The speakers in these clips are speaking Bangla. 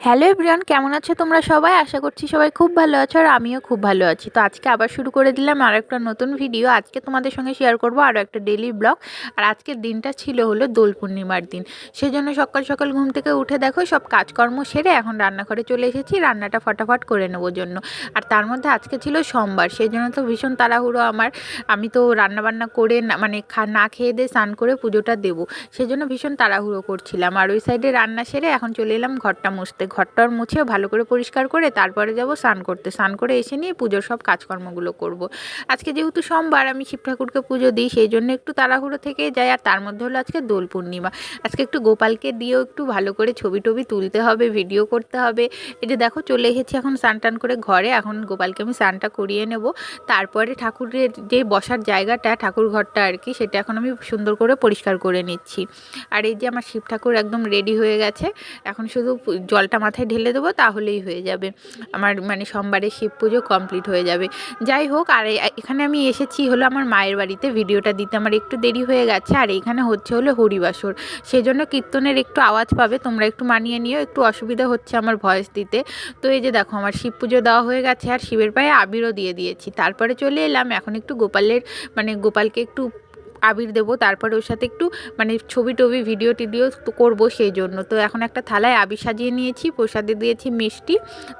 হ্যালো এভরিওয়ান কেমন আছো তোমরা সবাই? আশা করছি সবাই খুব ভালো আছো আর আমিও খুব ভালো আছি। তো আজকে আবার শুরু করে দিলাম আর একটা নতুন ভিডিও আজকে তোমাদের সঙ্গে শেয়ার করব আরও একটা ডেলি ব্লগ আর আজকের দিনটা ছিল হলো দোল পূর্ণিমার দিন। সেই জন্য সকাল সকাল ঘুম থেকে উঠে দেখো সব কাজকর্ম সেরে এখন রান্নাঘরে চলে এসেছি, রান্নাটা ফটাফট করে নেব জন্য। আর তার মধ্যে আজকে ছিল সোমবার সেই জন্য তো ভীষণ তাড়াহুড়ো আমার। আমি তো রান্নাবান্না করে মানে খা, না খেয়ে দিয়ে স্নান করে পুজোটা দেবো। সেই জন্য ভীষণ তাড়াহুড়ো করছিলাম। আর ওই সাইডে রান্না সেরে এখন চলে এলাম ঘরটা মুছতে। ঘরটর মুছে ভালো করে পরিষ্কার করে তারপরে যাব স্নান করতে। স্নান করে এসে নিয়ে পুজোর সব কাজকর্মগুলো করব। আজকে যেহেতু সোমবার, আমি শিব ঠাকুরকে পুজো দিই, সেই জন্য একটু তাড়াহুড়ো থেকে যাই, আর তার মধ্যে হলো আজকে দোল পূর্ণিমা। আজকে একটু গোপালকে দিয়েও একটু ভালো করে ছবি টবি তুলতে হবে, ভিডিও করতে হবে। এই যে দেখো, চলে এসেছি এখন স্নান টান করে ঘরে। এখন গোপালকে আমি স্নানটা করিয়ে নেব। তারপরে ঠাকুরের যে বসার জায়গাটা, ঠাকুর ঘরটা আর কি, সেটা এখন আমি সুন্দর করে পরিষ্কার করে নিচ্ছি। আর এই যে আমার শিব ঠাকুর একদম রেডি হয়ে গেছে। এখন শুধু জলটা মাথায় ঢেলে দেবো, তাহলেই হয়ে যাবে। আমার মানে সোমবারে শিব পুজো কমপ্লিট হয়ে যাবে। যাই হোক, আর এখানে আমি এসেছি হলো আমার মায়ের বাড়িতে, ভিডিওটা দিতে আমার একটু দেরি হয়ে গেছে। আর এখানে হচ্ছে হলো হরিবাসর। সেজন্য কীর্তনের একটু আওয়াজ পাবে, তোমরা একটু মানিয়ে নিও, একটু অসুবিধা হচ্ছে আমার ভয়েস দিতে। তো এই যে দেখো, আমার শিব পুজো দেওয়া হয়ে গেছে, আর শিবের পায়ে আবিরও দিয়ে দিয়েছি। তারপরে চলে এলাম, এখন একটু গোপালের মানে গোপালকে একটু আবির দেবো, তারপরে ওর সাথে একটু মানে ছবি টবি ভিডিও টিডিও করব সেই জন্য তো এখন একটা থালায় আবির সাজিয়ে নিয়েছি, প্রসাদে দিয়েছি মিষ্টি,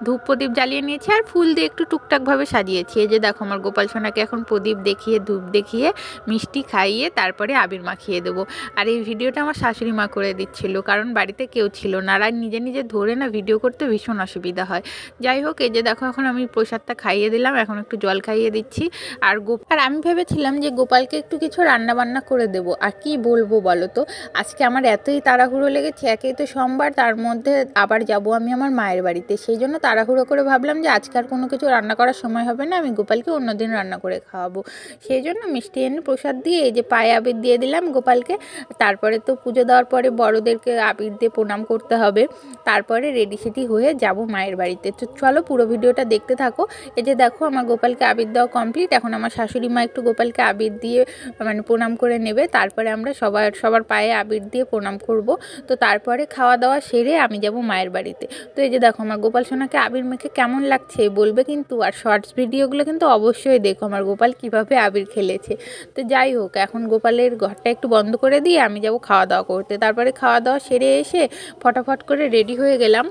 ধূপ প্রদীপ জ্বালিয়ে নিয়েছি আর ফুল দিয়ে একটু টুকটাকভাবে সাজিয়েছি। এই যে দেখো আমার গোপাল সোনাকে এখন প্রদীপ দেখিয়ে, ধূপ দেখিয়ে, মিষ্টি খাইয়ে, তারপরে আবির মাখিয়ে দেবো। আর এই ভিডিওটা আমার শাশুড়ি মা করে দিচ্ছিল, কারণ বাড়িতে কেউ ছিল না আর নিজে নিজে ধরে না ভিডিও করতে ভীষণ অসুবিধা হয়। যাই হোক, এই যে দেখো এখন আমি প্রসাদটা খাইয়ে দিলাম, এখন একটু জল খাইয়ে দিচ্ছি। আর গোপাল আমি ভেবেছিলাম যে গোপালকে একটু কিছু রান্না রান্নাবান্না করে দেব। আর কি বলব বলো তো? আজকে আমার এতই তাড়াহুড়ো লেগেছে, একেই তো সোমবার, তার মধ্যে আবার যাব আমি আমার মায়ের বাড়িতে। সেই জন্য তাড়াহুড়ো করে ভাবলাম যে আজকে আর কোনো কিছু রান্না করার সময় হবে না, আমি গোপালকে অন্যদিন রান্না করে খাওয়াবো। সেই জন্য মিষ্টি এনে প্রসাদ দিয়ে এই যে পায়ে আবির দিয়ে দিলাম গোপালকে, তারপরে তো পুজো দেওয়ার পরে বড়োদেরকে আবির দিয়ে প্রণাম করতে হবে। তারপরে রেডি সেডি হয়ে যাব মায়ের বাড়িতে। তো চলো পুরো ভিডিওটা দেখতে থাকো। এই যে দেখো আমার গোপালকে আবির দেওয়া কমপ্লিট এখন আমার শাশুড়ি মা একটু গোপালকে আবির দিয়ে মানে প্রণাম করে নেবে, তারপরে আমরা সবার সবার পায়ে আবির দিয়ে প্রণাম করব। তো তারপরে খাওয়া দাওয়া সেরে আমি যাব মায়ের বাড়িতে। তো এই যে দেখো আমার গোপাল সোনাকে আবির মেখে কেমন লাগছে বলবে কিন্তু, আর শর্টস ভিডিওগুলো কিন্তু অবশ্যই দেখো আমার গোপাল কীভাবে আবির খেলেছে। তো যাই হোক, এখন গোপালের ঘরটা একটু বন্ধ করে দিয়ে আমি যাব খাওয়া দাওয়া করতে। তারপরে খাওয়া দাওয়া সেরে এসে ফটাফট করে রেডি হয়ে গেলাম।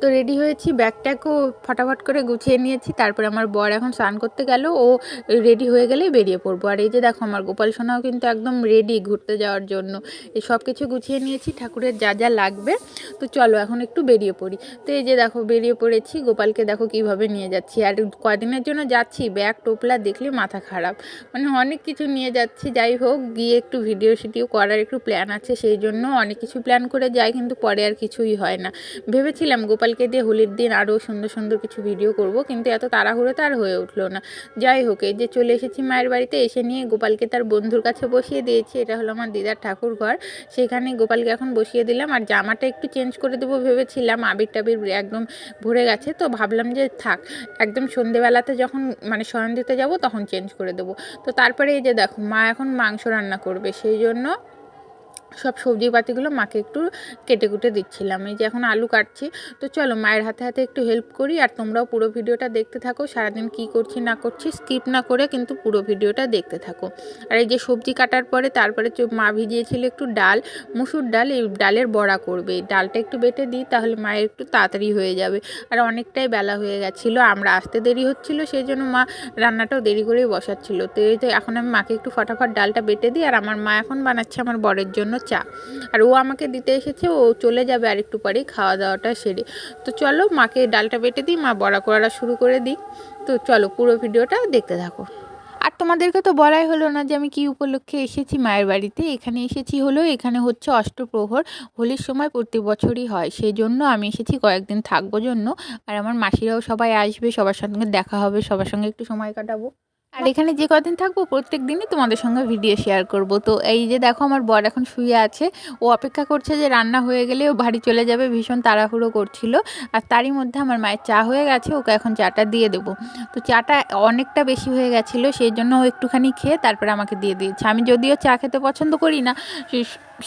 তো রেডি হয়েছি ব্যাগটাকেও ফটাফট করে গুছিয়ে নিয়েছি, তারপরে আমার বর এখন স্নান করতে গেল, ও রেডি হয়ে গেলেই বেরিয়ে পড়ব। আর এই যে দেখো, আমার গোপাল সোনাও কিন্তু একদম রেডি ঘুরতে যাওয়ার জন্য। এই সব কিছু গুছিয়ে নিয়েছি, ঠাকুরের যা যা লাগবে। তো চলো এখন একটু বেরিয়ে পড়ি। তো এই যে দেখো, বেরিয়ে পড়েছি, গোপালকে দেখো কীভাবে নিয়ে যাচ্ছি। আর কদিনের জন্য যাচ্ছি, ব্যাগ টোপলা দেখলে মাথা খারাপ। মানে অনেক কিছু নিয়ে যাচ্ছি, যাই হোক, গিয়ে একটু ভিডিও সিডিও করার একটু প্ল্যান আছে, সেই জন্য অনেক কিছু প্ল্যান করে যাই, কিন্তু পরে আর কিছুই হয় না। ভেবেছিলাম গোপালকে দিয়ে হোলির দিন আরও সুন্দর সুন্দর কিছু ভিডিও করব, কিন্তু এত তাড়াহুড়ো তার হয়ে উঠল না। যাই হোক, এই যে চলে এসেছি মায়ের বাড়িতে, এসে নিয়ে গোপালকে তার বন্ধুর কাছে বসিয়ে দিয়েছি। এটা হলো আমার দিদার ঠাকুর ঘর। সেখানে গোপালকে এখন বসিয়ে দিলাম, আর জামাটা একটু চেঞ্জ করে দেবো ভেবেছিলাম। আবির টাবির একদম ভরে গেছে, তো ভাবলাম যে থাক, একদম সন্ধেবেলাতে যখন মানে শয়ন দিতে যাব তখন চেঞ্জ করে দেবো। তো তারপরে এই যে দেখো, মা এখন মাংস রান্না করবে, সেই জন্য সব সবজিপাতিগুলো মাকে একটু কেটে কুটে দিচ্ছিলাম। এই যে এখন আলু কাটছি। তো চলো, মায়ের হাতে হাতে একটু হেল্প করি আর তোমরাও পুরো ভিডিওটা দেখতে থাকো। সারাদিন কি করছি না করছি স্কিপ না করে কিন্তু পুরো ভিডিওটা দেখতে থাকো। আর এই যে সবজি কাটার পরে তারপরে মা ভিজিয়েছিল একটু ডাল, মুসুর ডাল, এই ডালের বড়া করবে। ডালটা একটু বেটে দিই তাহলে মায়ের একটু তাড়াতাড়ি হয়ে যাবে। আর অনেকটাই বেলা হয়ে গেছিল, আমরা আসতে দেরি হচ্ছিল সেই জন্য মা রান্নাটাও দেরি করেই বসাচ্ছিলো। তো এই তো এখন আমি মাকে একটু ফটাফট ডালটা বেটে দিই আর আমার মা এখন বানাচ্ছে আমার বরের জন্য চা। আর ও আমাকে দিতে এসেছে, ও চলে যাবে আর একটু পরেই খাওয়া দাওয়াটা সেরে। তো চলো মাকে ডালটা বেটে দিই, মা বড়া করাটা শুরু করে দিই। তো চলো পুরো ভিডিওটা দেখতে থাকো। আর তোমাদেরকে তো বলাই হলো না যে আমি কি উপলক্ষে এসেছি মায়ের বাড়িতে। এখানে এসেছি হলো এখানে হচ্ছে অষ্টপ্রহর, হোলির সময় প্রতি বছরই হয়। সেই জন্য আমি এসেছি কয়েকদিন থাকব জন্য। আর আমার মাসিরাও সবাই আসবে, সবার সঙ্গে দেখা হবে, সবার সঙ্গে একটু সময় কাটাবো। আর এখানে যে কদিন থাকব, প্রত্যেক দিনই তোমাদের সঙ্গে ভিডিও শেয়ার করব। তো এই যে দেখো, আমার বর এখন শুয়ে আছে। ও অপেক্ষা করছে যে রান্না হয়ে গেলে ও বাড়ি চলে যাবে, ভীষণ তাড়াহুড়ো করছিল। আর তারই মধ্যে আমার মায়ের চা হয়ে গেছে, ওকে এখন চাটা দিয়ে দেবো। তো চাটা অনেকটা বেশি হয়ে গেছিল, সেই জন্য ও একটুখানি খেয়ে তারপরে আমাকে দিয়ে দিয়েছে। আমি যদিও চা খেতে পছন্দ করি না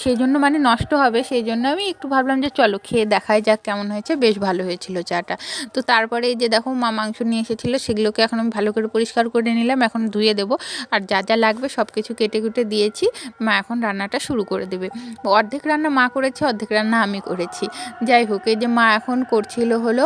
সেই জন্য মানে নষ্ট হবে সেই জন্য আমি একটু ভাবলাম যে চলো খেয়ে দেখাই যাক কেমন হয়েছে। বেশ ভালো হয়েছিল চাটা। তো তারপরে যে দেখো, মা মাংস নিয়ে এসেছিল, সেগুলোকে এখন আমি ভালো করে পরিষ্কার করে নিলাম, এখন ধুয়ে দেবো। আর যা যা লাগবে সব কিছু কেটে কুটে দিয়েছি, মা এখন রান্নাটা শুরু করে দেবে। অর্ধেক রান্না মা করেছে, অর্ধেক রান্না আমি করেছি। যাই হোক, এই যে মা এখন করছিল হলো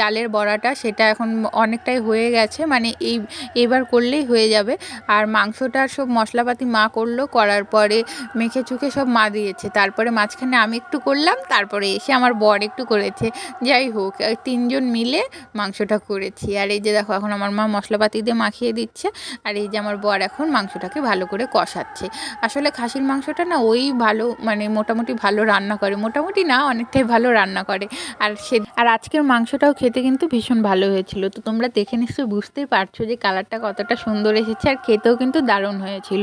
ডালের বড়াটা সেটা এখন অনেকটাই হয়ে গেছে মানে এই, এবার করলেই হয়ে যাবে। আর মাংসটা সব মশলাপাতি মা করল, করার পরে মেখে চুখে সব মা দিয়েছে। তারপরে মাঝখানে আমি একটু করলাম, তারপরে এসে আমার বর একটু করেছে। যাই হোক তিনজন মিলে মাংসটা করেছি। আর এই যে দেখো, এখন আমার মা মশলাপাতি দিয়ে মাখিয়ে দিচ্ছে। আর এই যে আমার বর এখন মাংসটাকে ভালো করে কষাচ্ছে। আসলে খাসির মাংসটা না ওই ভালো মানে মোটামুটি ভালো রান্না করে। মোটামুটি না, অনেকটাই ভালো রান্না করে। আর সে, আর আজকের মাংসটাও খেতে কিন্তু ভীষণ ভালো হয়েছিল। তো তোমরা দেখে নিশ্চয়ই বুঝতেই পারছ যে কালারটা কতটা সুন্দর এসেছে আর খেতেও কিন্তু দারুণ হয়েছিল।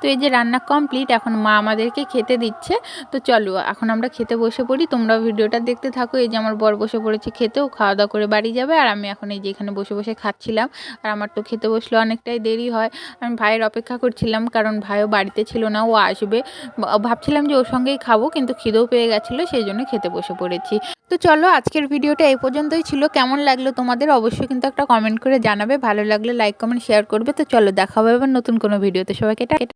তো এই যে রান্না কমপ্লিট এখন মা আমাদেরকে খেতে দিচ্ছে। তো চলো, এখন আমরা খেতে বসে পড়ি। তোমরা ভিডিওটা দেখতে থাকো। এই যে আমার বর বসে পড়েছে খেতেও খাওয়া দাওয়া করে বাড়ি যাবে। আর আমি এখন এই যে এখানে বসে বসে খাচ্ছিলাম। আর আমার তো খেতে বসলে অনেকটাই দেরি হয়। আমি ভাইয়ের অপেক্ষা করছিলাম, কারণ ভাইও বাড়িতে ছিল না, ও আসবে। ভাবছিলাম যে ওর সঙ্গেই খাব, কিন্তু খিদেও পেয়ে গেছিল, সেই জন্য খেতে বসে পড়েছি। তো চলো আজকের ভিডিওটা এই পর্যন্তই ছিল। কেমন লাগল তোমাদের অবশ্যই কিন্তু একটা কমেন্ট করে জানাবে। ভালো লাগলে লাইক কমেন্ট শেয়ার করবে। তো চলো দেখা হবে নতুন কোনো ভিডিওতে। সবাইকে